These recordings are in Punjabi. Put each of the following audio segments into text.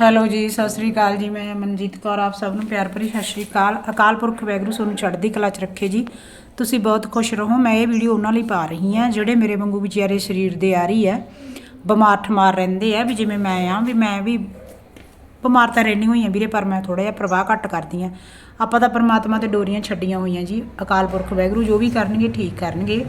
ਹੈਲੋ ਜੀ, ਸਤਿ ਸ੍ਰੀ ਅਕਾਲ ਜੀ। ਮੈਂ ਮਨਜੀਤ ਕੌਰ, ਆਪ ਸਭ ਨੂੰ ਪਿਆਰ ਭਰੀ ਸਤਿ ਸ੍ਰੀ ਅਕਾਲ। ਅਕਾਲ ਪੁਰਖ ਵੈਗਰੂ ਤੁਹਾਨੂੰ ਚੜ੍ਹਦੀ ਕਲਾ 'ਚ ਰੱਖੇ ਜੀ। ਤੁਸੀਂ ਬਹੁਤ ਖੁਸ਼ ਰਹੋ, ਮੈਂ ਇਹ ਵੀਡੀਓ ਉਹਨਾਂ ਲਈ ਪਾ ਰਹੀ ਹਾਂ, ਜਿਹੜੇ ਮੇਰੇ ਵਾਂਗੂ ਵਿਚਾਰੇ ਸਰੀਰ ਦੇ ਆ ਰਹੀ ਹੈ, ਬਿਮਾਰ ਠਮਾਰ ਰਹਿੰਦੇ ਆ, ਵੀ ਜਿਵੇਂ ਮੈਂ ਆ, ਵੀ ਮੈਂ ਵੀ ਬਿਮਾਰ ਤਾਂ ਰਹਿਣੀ ਹੋਈ ਆ ਵੀਰੇ, ਪਰ ਮੈਂ ਥੋੜਾ ਜਿਹਾ ਪ੍ਰਵਾਹ ਘੱਟ ਕਰਦੀ ਆ ਆਪਾਂ ਤਾਂ ਪਰਮਾਤਮਾ ਤੇ ਡੋਰੀਆਂ ਛੱਡੀਆਂ ਹੋਈਆਂ ਜੀ। ਅਕਾਲ ਪੁਰਖ ਵੈਗਰੂ ਜੋ ਵੀ ਕਰਨਗੇ, ਠੀਕ ਕਰਨਗੇ।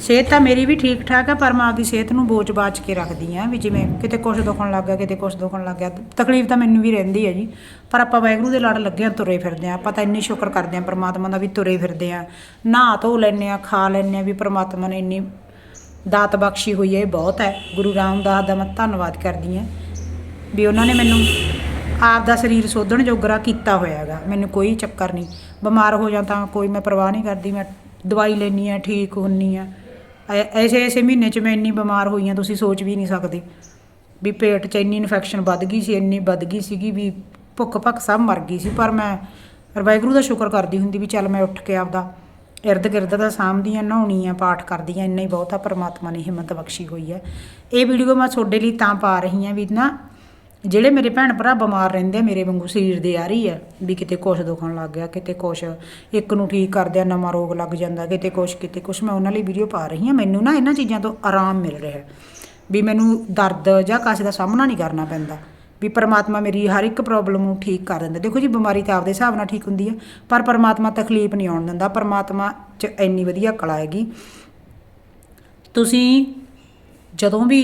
ਸਿਹਤ ਤਾਂ ਮੇਰੀ ਵੀ ਠੀਕ ਠਾਕ ਆ, ਪਰ ਮੈਂ ਆਪਦੀ ਸਿਹਤ ਨੂੰ ਬੋਝ ਬਾਚ ਕੇ ਰੱਖਦੀ ਆ ਵੀ ਜਿਵੇਂ ਕਿਤੇ ਕੁਛ ਦੁਖਣ ਲੱਗ ਗਿਆ, ਕਿਤੇ ਕੁਛ ਦੁਖਣ ਲੱਗ ਗਿਆ। ਤਕਲੀਫ ਤਾਂ ਮੈਨੂੰ ਵੀ ਰਹਿੰਦੀ ਹੈ ਜੀ। ਪਰ ਆਪਾਂ ਵੈਗਰੂ ਦੇ ਲੜ ਲੱਗੇ ਆ, ਤੁਰੇ ਫਿਰਦੇ ਆ। ਆਪਾਂ ਤਾਂ ਇੰਨੀ ਸ਼ੁਕਰ ਕਰਦੇ ਆ ਪਰਮਾਤਮਾ ਦਾ ਵੀ ਤੁਰੇ ਫਿਰਦੇ ਆ। ਨਹਾ ਧੋ ਲੈਨੇ ਆ, ਖਾ ਲੈਨੇ ਆ ਵੀ ਪਰਮਾਤਮਾ ਨੇ ਇੰਨੀ ਦਾਤ ਬਖਸ਼ੀ ਹੋਈ ਹੈ, ਇਹ ਬਹੁਤ ਹੈ। ਗੁਰੂ ਰਾਮਦਾਸ ਦਾ ਮੈਂ ਧੰਨਵਾਦ ਕਰਦੀ ਆ ਵੀ ਉਹਨਾਂ ਨੇ ਮੈਨੂੰ ਆਪ ਦਾ ਸਰੀਰ ਸੋਧਣ ਜੋਗਰਾ ਕੀਤਾ ਹੋਇਆ ਹੈਗਾ ਮੈਨੂੰ ਕੋਈ ਚੱਕਰ ਨਹੀਂ। ਬਿਮਾਰ ਹੋ ਜਾਂ ਤਾਂ ਕੋਈ ਮੈਂ ਪਰਵਾਹ ਨਹੀਂ ਕਰਦੀ। ਮੈਂ ਦਵਾਈ ਲੈਣੀ ਆ, ਠੀਕ ਹੁੰਨੀ ਆ। ਐਸੇ ਐਸੇ ਮਹੀਨੇ 'ਚ ਮੈਂ ਇੰਨੀ ਬਿਮਾਰ ਹੋਈ ਆ ਤੁਸੀਂ ਸੋਚ ਵੀ ਨਹੀਂ ਸਕਦੇ। ਵੀ ਪੇਟ 'ਚ ਇੰਨੀ ਇਨਫੈਕਸ਼ਨ ਵੱਧ ਗਈ ਸੀ, ਇੰਨੀ ਵੱਧ ਗਈ ਸੀਗੀ ਵੀ ਭੁੱਖ ਭੱਖ ਸਭ ਮਰ ਗਈ ਸੀ। ਪਰ ਮੈਂ ਵਾਹਿਗੁਰੂ ਦਾ ਸ਼ੁਕਰ ਕਰਦੀ ਹੁੰਦੀ ਵੀ ਚੱਲ ਮੈਂ ਉੱਠ ਕੇ ਆਪਦਾ ਇਰਦ ਗਿਰਦ ਦਾ ਸਾਂਭਦੀ ਆ ਨਹਾਉਣੀ ਆ ਪਾਠ ਕਰਦੀ ਆ ਇੰਨਾ ਹੀ ਬਹੁਤ ਆ, ਪਰਮਾਤਮਾ ਨੇ ਹਿੰਮਤ ਬਖਸ਼ੀ ਹੋਈ ਹੈ। ਇਹ ਵੀਡੀਓ ਮੈਂ ਤੁਹਾਡੇ ਲਈ ਤਾਂ ਪਾ ਰਹੀ ਆ ਵੀ ਨਾ ਜਿਹੜੇ ਮੇਰੇ ਭੈਣ ਭਰਾ ਬਿਮਾਰ ਰਹਿੰਦੇ ਆ, ਮੇਰੇ ਵਾਂਗੂ ਸਰੀਰ ਦੇ ਆ ਰਹੀ ਆ, ਵੀ ਕਿਤੇ ਕੁਛ ਦੁਖਣ ਲੱਗ ਗਿਆ, ਕਿਤੇ ਕੁਛ ਇੱਕ ਨੂੰ ਠੀਕ ਕਰਦਿਆਂ ਨਵਾਂ ਰੋਗ ਲੱਗ ਜਾਂਦਾ, ਕਿਤੇ ਕੁਛ ਕਿਤੇ ਕੁਛ, ਮੈਂ ਉਹਨਾਂ ਲਈ ਵੀਡੀਓ ਪਾ ਰਹੀ ਹਾਂ। ਮੈਨੂੰ ਨਾ ਇਹਨਾਂ ਚੀਜ਼ਾਂ ਤੋਂ ਆਰਾਮ ਮਿਲ ਰਿਹਾ ਵੀ ਮੈਨੂੰ ਦਰਦ ਜਾਂ ਕਾਸੇ ਦਾ ਸਾਹਮਣਾ ਨਹੀਂ ਕਰਨਾ ਪੈਂਦਾ, ਵੀ ਪਰਮਾਤਮਾ ਮੇਰੀ ਹਰ ਇੱਕ ਪ੍ਰੋਬਲਮ ਨੂੰ ਠੀਕ ਕਰ ਦਿੰਦਾ। ਦੇਖੋ ਜੀ, ਬਿਮਾਰੀ ਤਾਂ ਆਪਦੇ ਹਿਸਾਬ ਨਾਲ ਠੀਕ ਹੁੰਦੀ ਹੈ ਪਰ ਪਰਮਾਤਮਾ ਤਕਲੀਫ ਨਹੀਂ ਆਉਣ ਦਿੰਦਾ। ਪਰਮਾਤਮਾ 'ਚ ਇੰਨੀ ਵਧੀਆ ਕਲਾ ਹੈਗੀ। ਤੁਸੀਂ ਜਦੋਂ ਵੀ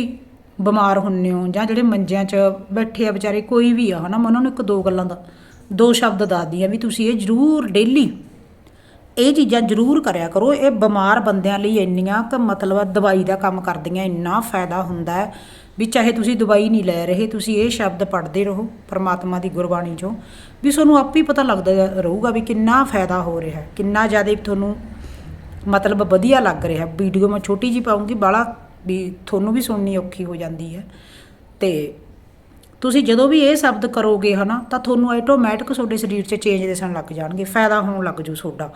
ਬਿਮਾਰ ਹੁੰਨੇ ਹੋ ਜਾਂ ਜਿਹੜੇ ਮੰਜਿਆਂ 'ਚ ਬੈਠੇ ਆ ਵਿਚਾਰੇ ਕੋਈ ਵੀ ਆ, ਹਨਾ, ਮੈਂ ਉਹਨਾਂ ਨੂੰ ਇੱਕ ਦੋ ਗੱਲਾਂ ਦਾ, ਦੋ ਸ਼ਬਦ ਦੱਸਦੀ ਆ ਵੀ ਤੁਸੀਂ ਇਹ ਜ਼ਰੂਰ ਡੇਲੀ ਇਹ ਚੀਜ਼ਾਂ ਜ਼ਰੂਰ ਕਰਿਆ ਕਰੋ, ਇਹ ਬਿਮਾਰ ਬੰਦਿਆਂ ਲਈ ਇੰਨੀਆਂ ਕਿ ਮਤਲਬ ਦਵਾਈ ਦਾ ਕੰਮ ਕਰਦੀਆਂ, ਇੰਨਾ ਫਾਇਦਾ ਹੁੰਦਾ ਹੈ ਵੀ ਚਾਹੇ ਤੁਸੀਂ ਦਵਾਈ ਨਹੀਂ ਲੈ ਰਹੇ, ਤੁਸੀਂ ਇਹ ਸ਼ਬਦ ਪੜ੍ਹਦੇ ਰਹੋ ਪਰਮਾਤਮਾ ਦੀ ਗੁਰਬਾਣੀ 'ਚੋਂ, ਵੀ ਤੁਹਾਨੂੰ ਆਪੇ ਹੀ ਪਤਾ ਲੱਗਦਾ ਰਹੂਗਾ ਵੀ ਕਿੰਨਾ ਫਾਇਦਾ ਹੋ ਰਿਹਾ, ਕਿੰਨਾ ਜ਼ਿਆਦਾ ਤੁਹਾਨੂੰ ਮਤਲਬ ਵਧੀਆ ਲੱਗ ਰਿਹਾ। ਵੀਡੀਓ ਮੈਂ ਛੋਟੀ ਜੀ ਪਾਉਂਗੀ ਬਾਲਾ ਵੀ ਤੁਹਾਨੂੰ ਵੀ ਸੁਣਨੀ ਔਖੀ ਹੋ ਜਾਂਦੀ ਹੈ। ਤੇ ਤੁਸੀਂ ਜਦੋਂ ਵੀ ਇਹ ਸ਼ਬਦ ਕਰੋਗੇ ਹਨਾ, ਤਾਂ ਤੁਹਾਨੂੰ ਆਟੋਮੈਟਿਕ ਤੁਹਾਡੇ ਸਰੀਰ 'ਚ ਚੇਂਜ ਦਿਸਣ ਲੱਗ ਜਾਣਗੇ, ਫਾਇਦਾ ਹੋਣ ਲੱਗ ਜੂ ਤੁਹਾਡਾ।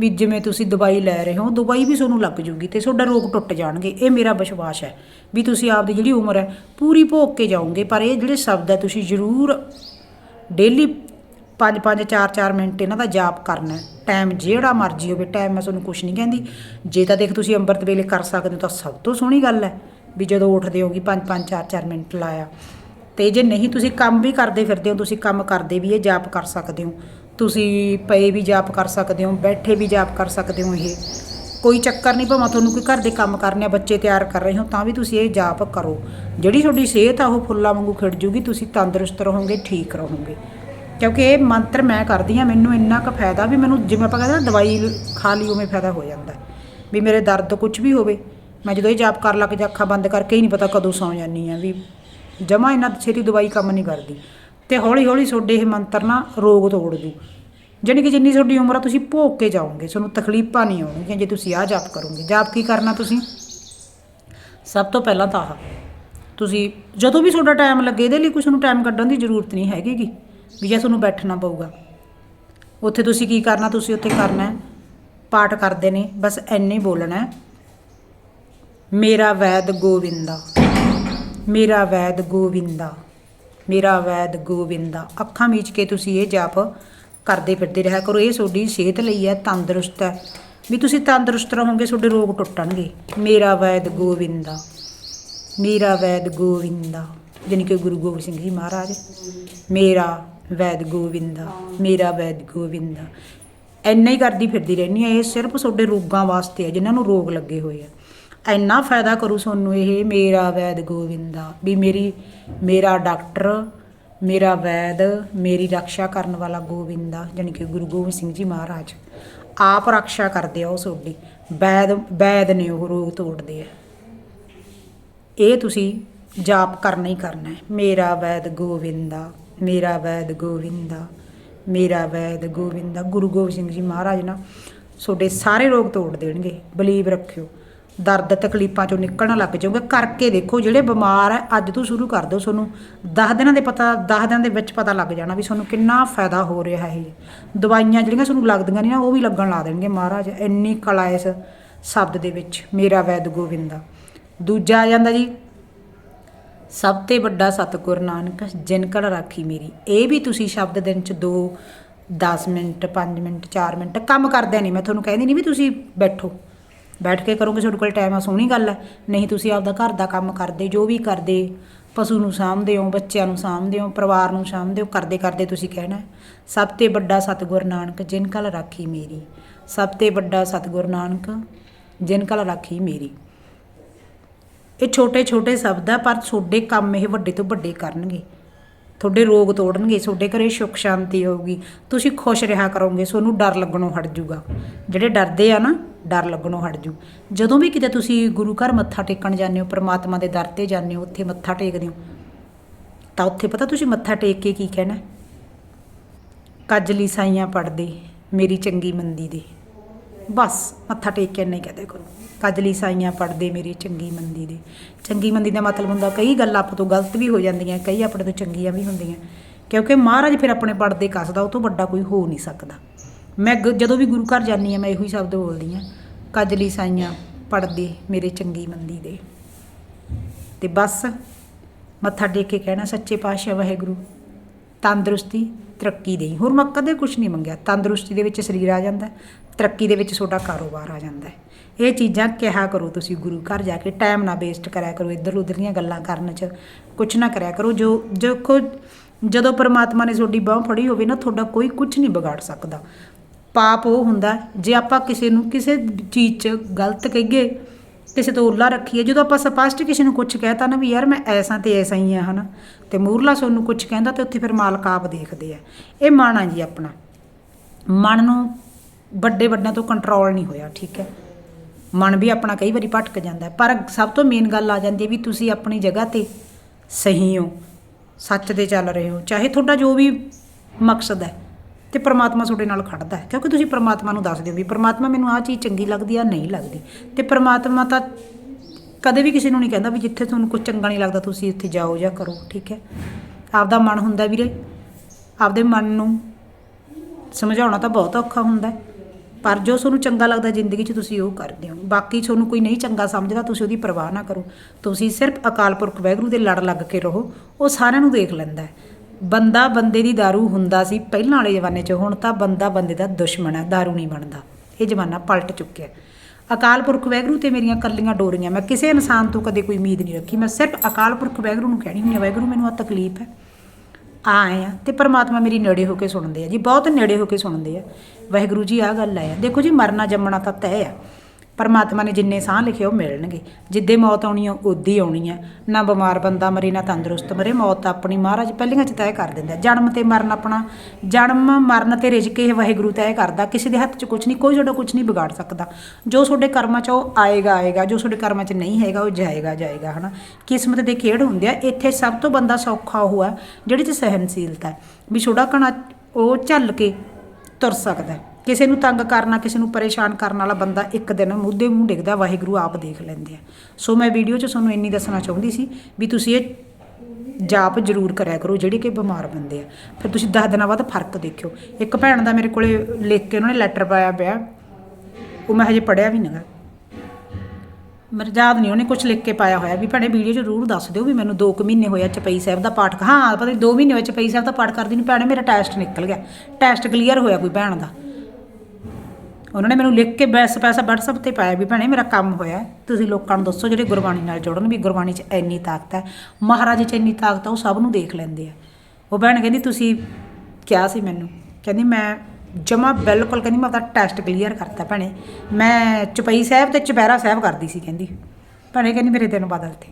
ਵੀ ਜਿਵੇਂ ਤੁਸੀਂ ਦਵਾਈ ਲੈ ਰਹੇ ਹੋ, ਦਵਾਈ ਵੀ ਤੁਹਾਨੂੰ ਲੱਗ ਜੂਗੀ ਤੇ ਤੁਹਾਡਾ ਰੋਗ ਟੁੱਟ ਜਾਣਗੇ, ਇਹ ਮੇਰਾ ਵਿਸ਼ਵਾਸ ਹੈ। ਵੀ ਤੁਸੀਂ ਆਪਦੀ ਜਿਹੜੀ ਉਮਰ ਹੈ, ਪੂਰੀ ਭੋਗ ਕੇ ਜਾਓਗੇ, ਪਰ ਇਹ ਜਿਹੜੇ ਸ਼ਬਦ ਹੈ, ਤੁਸੀਂ ਜ਼ਰੂਰ ਡੇਲੀ 5-5 4-4 ਮਿੰਟ ਇਹਨਾਂ ਦਾ ਜਾਪ ਕਰਨਾ ਟਾਈਮ ਜਿਹੜਾ ਮਰਜ਼ੀ ਹੋਵੇ ਟਾਈਮ ਮੈਂ ਤੁਹਾਨੂੰ ਕੁਝ ਨਹੀਂ ਕਹਿੰਦੀ। ਜੇ ਤਾਂ ਦੇਖ ਤੁਸੀਂ ਅੰਮ੍ਰਿਤ ਵੇਲੇ ਕਰ ਸਕਦੇ ਹੋ, ਤਾਂ ਸਭ ਤੋਂ ਸੋਹਣੀ ਗੱਲ ਹੈ ਵੀ ਜਦੋਂ ਉੱਠਦੇ ਹੋਗੀ 5-5 4-4 ਮਿੰਟ ਲਾਇਆ। ਤੇ ਜੇ ਨਹੀਂ ਤੁਸੀਂ ਕੰਮ ਵੀ ਕਰਦੇ ਫਿਰਦੇ ਹੋ, ਤੁਸੀਂ ਕੰਮ ਕਰਦੇ ਵੀ ਇਹ ਜਾਪ ਕਰ ਸਕਦੇ ਹੋ। ਤੁਸੀਂ ਪਏ ਵੀ ਜਾਪ ਕਰ ਸਕਦੇ ਹੋ, ਬੈਠੇ ਵੀ ਜਾਪ ਕਰ ਸਕਦੇ ਹੋ ਇਹ। ਕੋਈ ਚੱਕਰ ਨਹੀਂ ਭਾਵੇਂ ਤੁਹਾਨੂੰ ਕੋਈ ਘਰ ਦੇ ਕੰਮ ਕਰਨੇ ਆ, ਬੱਚੇ ਤਿਆਰ ਕਰ ਰਹੇ ਹੋ, ਤਾਂ ਵੀ ਤੁਸੀਂ ਇਹ ਜਾਪ ਕਰੋ। ਜਿਹੜੀ ਤੁਹਾਡੀ ਸਿਹਤ ਆ, ਉਹ ਫੁੱਲਾਂ ਵਾਂਗੂ ਖਿੜ ਜੂਗੀ, ਤੁਸੀਂ ਤੰਦਰੁਸਤ ਰਹੋਗੇ, ਠੀਕ ਰਹੋਗੇ। ਕਿਉਂਕਿ ਇਹ ਮੰਤਰ ਮੈਂ ਕਰਦੀ ਆ ਮੈਨੂੰ ਇੰਨਾ ਕੁ ਫਾਇਦਾ ਵੀ ਮੈਨੂੰ ਜਿਵੇਂ ਆਪਾਂ ਕਹਿੰਦੇ ਨਾ, ਦਵਾਈ ਖਾ ਲਈ ਉਵੇਂ ਫਾਇਦਾ ਹੋ ਜਾਂਦਾ ਵੀ ਮੇਰੇ ਦਰਦ ਕੁਝ ਵੀ ਹੋਵੇ, ਮੈਂ ਜਦੋਂ ਇਹ ਜਾਪ ਕਰ ਲੱਗ ਜਾ ਅੱਖਾਂ ਬੰਦ ਕਰਕੇ ਹੀ ਨਹੀਂ ਪਤਾ ਕਦੋਂ ਸੌਂ ਜਾਂਦੀ ਆ ਵੀ ਜਮਾ ਇਹਨਾਂ ਛੇਤੀ ਦਵਾਈ ਕੰਮ ਨਹੀਂ ਕਰਦੀ। ਤੇ ਹੌਲੀ ਹੌਲੀ ਤੁਹਾਡੇ ਇਹ ਮੰਤਰ ਨਾ ਰੋਗ ਤੋੜ ਦੂ। ਜਾਣੀ ਕਿ ਜਿੰਨੀ ਤੁਹਾਡੀ ਉਮਰ ਆ, ਤੁਸੀਂ ਭੋਗ ਕੇ ਜਾਓਗੇ, ਤੁਹਾਨੂੰ ਤਕਲੀਫਾਂ ਨਹੀਂ ਆਉਣਗੀਆਂ ਜੇ ਤੁਸੀਂ ਆਹ ਜਾਪ ਕਰੋਗੇ। ਜਾਪ ਕੀ ਕਰਨਾ ਤੁਸੀਂ? ਸਭ ਤੋਂ ਪਹਿਲਾਂ ਤਾਂ ਆਹ, ਤੁਸੀਂ ਜਦੋਂ ਵੀ ਤੁਹਾਡਾ ਟਾਈਮ ਲੱਗੇ, ਇਹਦੇ ਲਈ ਕੁਝ ਨੂੰ ਟਾਈਮ ਕੱਢਣ ਦੀ ਜ਼ਰੂਰਤ ਨਹੀਂ ਹੈਗੀ ਵੀ ਜੇ ਤੁਹਾਨੂੰ ਬੈਠਣਾ ਪਊਗਾ। ਉੱਥੇ ਤੁਸੀਂ ਕੀ ਕਰਨਾ, ਤੁਸੀਂ ਉੱਥੇ ਕਰਨਾ ਹੈ। ਪਾਠ ਕਰਦੇ ਨੇ, ਬਸ ਐਨੇ ਬੋਲਣਾ ਹੈ। ਮੇਰਾ ਵੈਦ ਗੋਵਿੰਦਾ, ਮੇਰਾ ਵੈਦ ਗੋਵਿੰਦਾ, ਮੇਰਾ ਵੈਦ ਗੋਵਿੰਦਾ। ਅੱਖਾਂ ਮੀਚ ਕੇ ਤੁਸੀਂ ਇਹ ਜਾਪ ਕਰਦੇ ਫਿਰਦੇ ਰਿਹਾ ਕਰੋ। ਇਹ ਤੁਹਾਡੀ ਸਿਹਤ ਲਈ ਹੈ, ਤੰਦਰੁਸਤ ਹੈ। ਵੀ ਤੁਸੀਂ ਤੰਦਰੁਸਤ ਰਹੋਗੇ, ਤੁਹਾਡੇ ਰੋਗ ਟੁੱਟਣਗੇ। ਮੇਰਾ ਵੈਦ ਗੋਵਿੰਦਾ, ਮੇਰਾ ਵੈਦ ਗੋਵਿੰਦਾ। ਜਾਣੀ ਕਿ ਗੁਰੂ ਗੋਬਿੰਦ ਸਿੰਘ ਜੀ ਮਹਾਰਾਜ, ਮੇਰਾ ਵੈਦ ਗੋਵਿੰਦਾ ਮੇਰਾ ਵੈਦ ਗੋਵਿੰਦਾ ਐਨਾ ਹੀ ਕਰਦੀ ਫਿਰਦੀ ਰਹਿੰਦੀ ਆ ਇਹ ਸਿਰਫ ਤੁਹਾਡੇ ਰੋਗਾਂ ਵਾਸਤੇ ਆ, ਜਿਨ੍ਹਾਂ ਨੂੰ ਰੋਗ ਲੱਗੇ ਹੋਏ ਆ। ਐਨਾ ਫਾਇਦਾ ਕਰੂ ਤੁਹਾਨੂੰ ਇਹ, ਮੇਰਾ ਵੈਦ ਗੋਵਿੰਦਾ ਵੀ ਮੇਰੀ, ਮੇਰਾ ਡਾਕਟਰ, ਮੇਰਾ ਵੈਦ, ਮੇਰੀ ਰੱਖਿਆ ਕਰਨ ਵਾਲਾ ਗੋਵਿੰਦਾ, ਜਾਣੀ ਕਿ ਗੁਰੂ ਗੋਬਿੰਦ ਸਿੰਘ ਜੀ ਮਹਾਰਾਜ, ਆਪ ਰੱਖਿਆ ਕਰਦੇ ਆ ਉਹ ਤੁਹਾਡੀ। ਵੈਦ ਵੈਦ ਨੇ ਉਹ ਰੋਗ ਤੋੜਦੇ ਆ। ਇਹ ਤੁਸੀਂ ਜਾਪ ਕਰਨਾ ਹੀ ਕਰਨਾ ਹੈ, ਮੇਰਾ ਵੈਦ ਗੋਵਿੰਦਾ ਮੇਰਾ ਵੈਦ ਗੋਵਿੰਦਾ, ਮੇਰਾ ਵੈਦ ਗੋਵਿੰਦਾ। ਗੁਰੂ ਗੋਬਿੰਦ ਸਿੰਘ ਜੀ ਮਹਾਰਾਜ ਨਾ ਤੁਹਾਡੇ ਸਾਰੇ ਰੋਗ ਤੋੜ ਦੇਣਗੇ, ਬਲੀਵ ਰੱਖਿਓ। ਦਰਦ ਤਕਲੀਫਾਂ ਚੋਂ ਨਿਕਲਣ ਲੱਗ ਜਾਓਗੇ। ਕਰਕੇ ਦੇਖੋ, ਜਿਹੜੇ ਬਿਮਾਰ ਹੈ ਅੱਜ ਤੋਂ ਸ਼ੁਰੂ ਕਰ ਦਿਓ ਤੁਹਾਨੂੰ 10 ਦਿਨਾਂ ਦੇ ਪਤਾ 10 ਦਿਨਾਂ ਦੇ ਵਿੱਚ ਪਤਾ ਲੱਗ ਜਾਣਾ ਵੀ ਤੁਹਾਨੂੰ ਕਿੰਨਾ ਫਾਇਦਾ ਹੋ ਰਿਹਾ ਹੈ ਦਵਾਈਆਂ ਜਿਹੜੀਆਂ ਤੁਹਾਨੂੰ ਲੱਗਦੀਆਂ ਨਹੀਂ ਨਾ, ਉਹ ਵੀ ਲੱਗਣ ਲਾ ਦੇਣਗੇ ਮਹਾਰਾਜ। ਇੰਨੀ ਕਲਾ ਇਸ ਸ਼ਬਦ ਦੇ ਵਿੱਚ, ਮੇਰਾ ਵੈਦ ਗੋਵਿੰਦਾ। ਦੂਜਾ ਆ ਜਾਂਦਾ ਜੀ ਸਭ ਤੇ ਵੱਡਾ ਸਤਿਗੁਰ ਨਾਨਕ, ਜਿਨ ਕਲ ਰਾਖੀ ਮੇਰੀ। ਇਹ ਵੀ ਤੁਸੀਂ ਸ਼ਬਦ ਦਿਨ ਚ ਦੋ 10 ਮਿੰਟ 5 ਮਿੰਟ 4 ਮਿੰਟ ਕੰਮ ਕਰਦੇ ਨਹੀਂ। ਮੈਂ ਤੁਹਾਨੂੰ ਕਹਿੰਦੀ ਨਹੀਂ ਵੀ ਤੁਸੀਂ ਬੈਠੋ। ਬੈਠ ਕੇ ਕਰੋਗੇ, ਤੁਹਾਡੇ ਕੋਲ ਟਾਈਮ ਆ, ਸੋਹਣੀ ਗੱਲ ਹੈ। ਨਹੀਂ, ਤੁਸੀਂ ਆਪਦਾ ਘਰ ਦਾ ਕੰਮ ਕਰਦੇ, ਜੋ ਵੀ ਕਰਦੇ, ਪਸ਼ੂ ਨੂੰ ਸਾਂਭਦੇ ਹੋ, ਬੱਚਿਆਂ ਨੂੰ ਸਾਂਭਦੇ ਹੋ, ਪਰਿਵਾਰ ਨੂੰ ਸਾਂਭਦੇ ਹੋ, ਕਰਦੇ ਕਰਦੇ ਤੁਸੀਂ ਕਹਿਣਾ ਸਭ ਤੇ ਵੱਡਾ ਸਤਿਗੁਰ ਨਾਨਕ, ਜਿਨ ਕਲ ਰਾਖੀ ਮੇਰੀ। ਸਭ ਤੇ ਵੱਡਾ ਸਤਿਗੁਰ ਨਾਨਕ, ਜਿਨ ਕਲ ਰਾਖੀ ਮੇਰੀ। ਇਹ ਛੋਟੇ ਛੋਟੇ ਸ਼ਬਦ ਆ, ਪਰ ਤੁਹਾਡੇ ਕੰਮ ਇਹ ਵੱਡੇ ਤੋਂ ਵੱਡੇ ਕਰਨਗੇ। ਤੁਹਾਡੇ ਰੋਗ ਤੋੜਨਗੇ, ਤੁਹਾਡੇ ਘਰੇ ਸੁੱਖ ਸ਼ਾਂਤੀ ਹੋਊਗੀ। ਤੁਸੀਂ ਖੁਸ਼ ਰਿਹਾ ਕਰੋਗੇ ਤੁਹਾਨੂੰ ਡਰ ਲੱਗਣੋਂ ਹਟ ਜੂਗਾ। ਜਿਹੜੇ ਡਰਦੇ ਆ ਨਾ, ਡਰ ਲੱਗਣੋਂ ਹਟ ਜੂ। ਜਦੋਂ ਵੀ ਕਿਤੇ ਤੁਸੀਂ ਗੁਰੂ ਘਰ ਮੱਥਾ ਟੇਕਣ ਜਾਂਦੇ ਹੋ, ਪ੍ਰਮਾਤਮਾ ਦੇ ਦਰ ਤੇ ਜਾਂਦੇ ਹੋ, ਉੱਥੇ ਮੱਥਾ ਟੇਕਦੇ ਹੋ, ਤਾਂ ਉੱਥੇ ਪਤਾ ਤੁਸੀਂ ਮੱਥਾ ਟੇਕ ਕੇ ਕੀ ਕਹਿਣਾ? ਕੱਜਲੀ ਸਾਈਆਂ ਪੜਦੇ ਮੇਰੀ ਚੰਗੀ ਮੰਦੀ ਦੇ। ਬਸ ਮੱਥਾ ਟੇਕ ਕੇ ਨਹੀਂ ਕਹਦੇ ਕਰੋ। ਕਜਲੀ ਸਾਈਆਂ ਪੜਦੇ ਮੇਰੀ ਚੰਗੀ ਮੰਦੀ ਦੇ। ਚੰਗੀ ਮੰਦੀ ਦਾ ਮਤਲਬ ਹੁੰਦਾ ਕਈ ਗੱਲਾਂ ਆਪਾਂ ਤੋਂ ਗਲਤ ਵੀ ਹੋ ਜਾਂਦੀਆਂ, ਕਈ ਆਪਣੇ ਤੋਂ ਚੰਗੀਆਂ ਵੀ ਹੁੰਦੀਆਂ। ਕਿਉਂਕਿ ਮਹਾਰਾਜ ਫਿਰ ਆਪਣੇ ਪੜਦੇ ਕੱਸਦਾ, ਉਹ ਤੋਂ ਵੱਡਾ ਕੋਈ ਹੋ ਨਹੀਂ ਸਕਦਾ। ਮੈਂ ਗ- ਜਦੋਂ ਵੀ ਗੁਰੂ ਘਰ ਜਾਂਦੀ ਆ ਮੈਂ ਇਹੋ ਹੀ ਸ਼ਬਦ ਬੋਲਦੀ ਆ ਕਜਲੀ ਸਾਈਆਂ ਪੜਦੇ ਮੇਰੇ ਚੰਗੀ ਮੰਦੀ ਦੇ। ਤੇ ਬਸ ਮੱਥਾ ਟੇਕ ਕੇ ਕਹਿਣਾ, ਸੱਚੇ ਪਾਤਸ਼ਾਹ ਵਾਹਿਗੁਰੂ, ਤੰਦਰੁਸਤੀ ਤਰੱਕੀ ਦੇਈ। ਹੋਰ ਮੈਂ ਕਦੇ ਕੁਝ ਨਹੀਂ ਮੰਗਿਆ। ਤੰਦਰੁਸਤੀ ਦੇ ਵਿੱਚ ਸਰੀਰ ਆ ਜਾਂਦਾ। ਤਰੱਕੀ ਦੇ ਵਿੱਚ ਤੁਹਾਡਾ ਕਾਰੋਬਾਰ ਆ ਜਾਂਦਾ ਹੈ। ਇਹ ਚੀਜ਼ਾਂ ਕਿਹਾ ਕਰੋ ਤੁਸੀਂ ਗੁਰੂ ਘਰ ਜਾ ਕੇ ਟਾਈਮ ਨਾ ਵੇਸਟ ਕਰਿਆ ਕਰੋ ਇੱਧਰ ਉੱਧਰ ਦੀਆਂ ਗੱਲਾਂ ਕਰਨ 'ਚ ਕੁਝ ਨਾ ਕਰਿਆ ਕਰੋ। ਜੋ ਦੇਖੋ ਜਦੋਂ ਪਰਮਾਤਮਾ ਨੇ ਤੁਹਾਡੀ ਬਾਹ ਫੜੀ ਹੋਵੇ ਨਾ, ਤੁਹਾਡਾ ਕੋਈ ਕੁਝ ਨਹੀਂ ਵਿਗਾੜ ਸਕਦਾ। ਪਾਪ ਉਹ ਹੁੰਦਾ ਜੇ ਆਪਾਂ ਕਿਸੇ ਨੂੰ ਕਿਸੇ ਚੀਜ਼ 'ਚ ਗਲਤ ਕਹੀਏ, ਕਿਸੇ ਤੋਂ ਉੱਲਾ ਰੱਖੀਏ, ਜਦੋਂ ਆਪਾਂ ਸਪਸ਼ਟ ਕਿਸੇ ਨੂੰ ਕੁਝ ਕਹਿਤਾ ਨਾ ਵੀ ਯਾਰ ਮੈਂ ਐਸਾ ਤੇ ਐਸਾ ਹੀ ਆ, ਹਨਾ? ਤੇ ਮੂਰਲਾ ਸੋਨੂੰ ਕੁਝ ਕਹਿੰਦਾ ਤੇ ਉੱਥੇ ਫਿਰ ਮਾਲਕ ਆਪ ਦੇਖਦੇ ਆ। ਇਹ ਮਨ ਆ ਜੀ ਆਪਣਾ। ਮਨ ਨੂੰ ਵੱਡੇ ਵੱਡਿਆਂ ਤੋਂ ਕੰਟਰੋਲ ਨਹੀਂ ਹੋਇਆ, ਠੀਕ ਹੈ। ਮਨ ਵੀ ਆਪਣਾ ਕਈ ਵਾਰੀ ਭਟਕ ਜਾਂਦਾ ਪਰ ਸਭ ਤੋਂ ਮੇਨ ਗੱਲ ਆ ਜਾਂਦੀ ਹੈ ਵੀ ਤੁਸੀਂ ਆਪਣੀ ਜਗ੍ਹਾ ਤੇ ਸਹੀ ਹੋ, ਸੱਚ ਤੇ ਚੱਲ ਰਹੇ ਹੋ, ਚਾਹੇ ਤੁਹਾਡਾ ਜੋ ਵੀ ਮਕਸਦ ਹੈ, ਤੇ ਪ੍ਰਮਾਤਮਾ ਤੁਹਾਡੇ ਨਾਲ ਖੜਦਾ ਹੈ, ਕਿਉਂਕਿ ਤੁਸੀਂ ਪ੍ਰਮਾਤਮਾ ਨੂੰ ਦੱਸਦੇ ਹੋ ਵੀ ਪ੍ਰਮਾਤਮਾ ਮੈਨੂੰ ਆਹ ਚੀਜ਼ ਚੰਗੀ ਲੱਗਦੀ ਆ ਨਹੀਂ ਲੱਗਦੀ। ਤੇ ਪ੍ਰਮਾਤਮਾ ਤਾਂ ਕਦੇ ਵੀ ਕਿਸੇ ਨੂੰ ਨਹੀਂ ਕਹਿੰਦਾ ਵੀ ਜਿੱਥੇ ਤੁਹਾਨੂੰ ਕੁਝ ਚੰਗਾ ਨਹੀਂ ਲੱਗਦਾ, ਤੁਸੀਂ ਉੱਥੇ ਜਾਓ ਜਾਂ ਕਰੋ, ਠੀਕ ਹੈ। ਆਪਦਾ ਮਨ ਹੁੰਦਾ ਵੀਰੇ, ਆਪਦੇ ਮਨ ਨੂੰ ਸਮਝਾਉਣਾ ਤਾਂ ਬਹੁਤ ਔਖਾ ਹੁੰਦਾ ਹੈ। ਪਰ ਜੋ ਤੁਹਾਨੂੰ ਚੰਗਾ ਲੱਗਦਾ ਜ਼ਿੰਦਗੀ 'ਚ ਤੁਸੀਂ ਉਹ ਕਰਦੇ ਹੋ ਬਾਕੀ ਤੁਹਾਨੂੰ ਕੋਈ ਨਹੀਂ ਚੰਗਾ ਸਮਝਦਾ ਤੁਸੀਂ ਉਹਦੀ ਪਰਵਾਹ ਨਾ ਕਰੋ ਤੁਸੀਂ ਸਿਰਫ ਅਕਾਲ ਪੁਰਖ ਵਾਹਿਗੁਰੂ ਦੇ ਲੜ ਲੱਗ ਕੇ ਰਹੋ ਉਹ ਸਾਰਿਆਂ ਨੂੰ ਦੇਖ ਲੈਂਦਾ ਹੈ ਬੰਦਾ ਬੰਦੇ ਦੀ दारू ਹੁੰਦਾ ਸੀ ਪਹਿਲਾਂ ਵਾਲੇ ਜ਼ਮਾਨੇ 'ਚ ਹੁਣ ਤਾਂ ਬੰਦਾ ਬੰਦੇ ਦਾ ਦੁਸ਼ਮਣ ਹੈ दारू ਨਹੀਂ ਬਣਦਾ ਇਹ ਜ਼ਮਾਨਾ ਪਲਟ ਚੁੱਕਿਆ ਅਕਾਲ ਪੁਰਖ ਵਾਹਿਗੁਰੂ ਤੇ ਮੇਰੀਆਂ ਕੱਲੀਆਂ ਡੋਰੀਆਂ ਮੈਂ ਕਿਸੇ ਇਨਸਾਨ ਤੋਂ ਕਦੇ ਕੋਈ ਉਮੀਦ ਨਹੀਂ ਰੱਖੀ ਮੈਂ ਸਿਰਫ ਅਕਾਲ ਪੁਰਖ ਵਾਹਿਗੁਰੂ ਨੂੰ ਕਹਿਣੀ ਹੁੰਦੀ ਹਾਂ ਵਾਹਿਗੁਰੂ ਮੈਨੂੰ ਆ ਤਕਲੀਫ ਹੈ ਆਏ ਆ ਤੇ ਪਰਮਾਤਮਾ ਮੇਰੀ ਨੇੜੇ ਹੋ ਕੇ ਸੁਣਦੇ ਆ ਜੀ, ਬਹੁਤ ਨੇੜੇ ਹੋ ਕੇ ਸੁਣਦੇ ਆ। ਵਾਹਿਗੁਰੂ ਜੀ ਆ ਗੱਲ ਆ। ਦੇਖੋ ਜੀ, ਮਰਨਾ ਜੰਮਣਾ ਤਾਂ ਤੈਅ ਆ। ਪਰਮਾਤਮਾ ਨੇ ਜਿੰਨੇ ਸਾਹ ਲਿਖੇ ਉਹ ਮਿਲਣਗੇ। ਜਿੱਦੇ ਮੌਤ ਆਉਣੀ ਆ ਉਦੀ ਆਉਣੀ ਆ। ਨਾ ਬਿਮਾਰ ਬੰਦਾ ਮਰੇ, ਨਾ ਤੰਦਰੁਸਤ ਮਰੇ। ਮੌਤ ਆਪਣੀ ਮਹਾਰਾਜ ਪਹਿਲੀਆਂ ਚ ਤੈਅ ਕਰ ਦਿੰਦਾ ਜਨਮ ਤੇ ਮਰਨ ਆਪਣਾ, ਜਨਮ, ਮਰਨ ਤੇ ਰਿਜਕ ਇਹ ਵਾਹਿਗੁਰੂ ਤੈਅ ਕਰਦਾ। ਕਿਸੇ ਦੇ ਹੱਥ 'ਚ ਕੁਝ ਨਹੀਂ, ਕੋਈ ਤੁਹਾਡਾ ਕੁਝ ਨਹੀਂ ਵਿਗਾੜ ਸਕਦਾ। ਜੋ ਤੁਹਾਡੇ ਕਰਮਾਂ 'ਚ ਉਹ ਆਏਗਾ ਆਏਗਾ। ਜੋ ਤੁਹਾਡੇ ਕਰਮਾਂ 'ਚ ਨਹੀਂ ਹੈਗਾ, ਉਹ ਜਾਏਗਾ ਜਾਏਗਾ, ਹਨਾ। ਕਿਸਮਤ ਦੇ ਖੇਡ ਹੁੰਦੇ ਆ। ਇੱਥੇ ਸਭ ਤੋਂ ਬੰਦਾ ਸੌਖਾ ਉਹ ਆ, ਜਿਹੜੀ 'ਚ ਸਹਿਨਸ਼ੀਲਤਾ ਵੀ ਛੋੜਾ ਕਣਾ ਉਹ ਝੱਲ ਕੇ ਤੁਰ ਸਕਦਾ ਕਿਸੇ ਨੂੰ ਤੰਗ ਕਰਨਾ, ਕਿਸੇ ਨੂੰ ਪਰੇਸ਼ਾਨ ਕਰਨ ਵਾਲਾ ਬੰਦਾ ਇੱਕ ਦਿਨ ਮੁੱਦੇ ਮੂੰਹ ਡਿੱਗਦਾ, ਵਾਹਿਗੁਰੂ ਆਪ ਦੇਖ ਲੈਂਦੇ ਆ। ਸੋ ਮੈਂ ਵੀਡੀਓ 'ਚ ਤੁਹਾਨੂੰ ਇੰਨੀ ਦੱਸਣਾ ਚਾਹੁੰਦੀ ਸੀ ਵੀ ਤੁਸੀਂ ਇਹ ਜਾਪ ਜ਼ਰੂਰ ਕਰਿਆ ਕਰੋ, ਜਿਹੜੇ ਕਿ ਬਿਮਾਰ ਬੰਦੇ ਆ। ਫਿਰ ਤੁਸੀਂ 10 ਦਿਨਾਂ ਬਾਅਦ ਫ਼ਰਕ ਦੇਖਿਓ। ਇੱਕ ਭੈਣ ਦਾ ਮੇਰੇ ਕੋਲੇ ਲਿਖ ਕੇ ਉਹਨਾਂ ਨੇ ਲੈਟਰ ਪਾਇਆ ਪਿਆ। ਉਹ ਮੈਂ ਹਜੇ ਪੜਿਆ ਵੀ ਨਹੀਂਗਾ। ਮੇਰੇ ਯਾਦ ਨਹੀਂ, ਉਹਨੇ ਕੁਝ ਲਿਖ ਕੇ ਪਾਇਆ ਹੋਇਆ ਵੀ ਭੈਣੇ ਵੀਡੀਓ 'ਚ ਜ਼ਰੂਰ ਦੱਸ ਦਿਓ ਵੀ ਮੈਨੂੰ 2 ਕੁ ਮਹੀਨੇ ਹੋਇਆ ਚਪਈ ਸਾਹਿਬ ਦਾ ਪਾਠ ਹਾਂ, ਪਤਾ ਨਹੀਂ 2 ਮਹੀਨੇ ਹੋਏ ਚਪਈ ਸਾਹਿਬ ਦਾ ਪਾਠ ਕਰਦੀ ਨੂੰ, ਭੈਣੇ ਮੇਰਾ ਟੈਸਟ ਨਿਕਲ ਗਿਆ। ਟੈਸਟ ਕਲੀਅਰ ਹੋਇਆ ਕੋਈ ਭੈਣ ਦਾ। ਉਹਨਾਂ ਨੇ ਮੈਨੂੰ ਲਿਖ ਕੇ ਬੈਸ ਪੈਸਾ WhatsApp ਤੇ ਪਾਇਆ ਵੀ ਭੈਣੇ ਮੇਰਾ ਕੰਮ ਹੋਇਆ ਤੁਸੀਂ ਲੋਕਾਂ ਨੂੰ ਦੱਸੋ ਜਿਹੜੇ ਗੁਰਬਾਣੀ ਨਾਲ ਜੁੜਨ ਵੀ ਗੁਰਬਾਣੀ 'ਚ ਇੰਨੀ ਤਾਕਤ ਹੈ। ਮਹਾਰਾਜ 'ਚ ਇੰਨੀ ਤਾਕਤ ਹੈ ਉਹ ਸਭ ਨੂੰ ਦੇਖ ਲੈਂਦੇ ਆ। ਉਹ ਭੈਣ ਕਹਿੰਦੀ, ਤੁਸੀਂ ਕਿਹਾ ਸੀ ਮੈਨੂੰ। ਕਹਿੰਦੀ, ਮੈਂ ਜਮਾ ਬਿਲਕੁਲ, ਕਹਿੰਦੀ, ਮੈਂ ਆਪਦਾ ਟੈਸਟ ਕਲੀਅਰ ਕਰਤਾ ਭੈਣੇ। ਮੈਂ ਚੁਪਈ ਸਾਹਿਬ ਤੇ ਚੁਪਹਿਰਾ ਸਾਹਿਬ ਕਰਦੀ ਸੀ, ਕਹਿੰਦੀ। ਭੈਣੇ ਕਹਿੰਦੀ, ਮੇਰੇ ਦਿਨ ਬਦਲਤੇ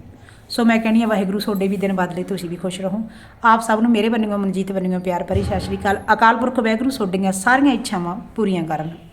ਸੋ ਮੈਂ ਕਹਿੰਦੀ ਆ, ਵਾਹਿਗੁਰੂ, ਤੁਹਾਡੇ ਵੀ ਦਿਨ ਬਦਲੇ, ਤੁਸੀਂ ਵੀ ਖੁਸ਼ ਰਹੋ। ਆਪ ਸਭ ਨੂੰ ਮੇਰੇ ਬੰਨਿਓ ਮਨਜੀਤ ਬੰਨਿਓ ਪਿਆਰ ਭਰੀ ਸਤਿ ਸ਼੍ਰੀ ਅਕਾਲ। ਅਕਾਲ ਪੁਰਖ ਵਾਹਿਗੁਰੂ, ਤੁਹਾਡੀਆਂ ਸਾਰੀਆਂ ਇੱਛਾਵਾਂ ਪੂਰੀਆਂ ਕਰਨ।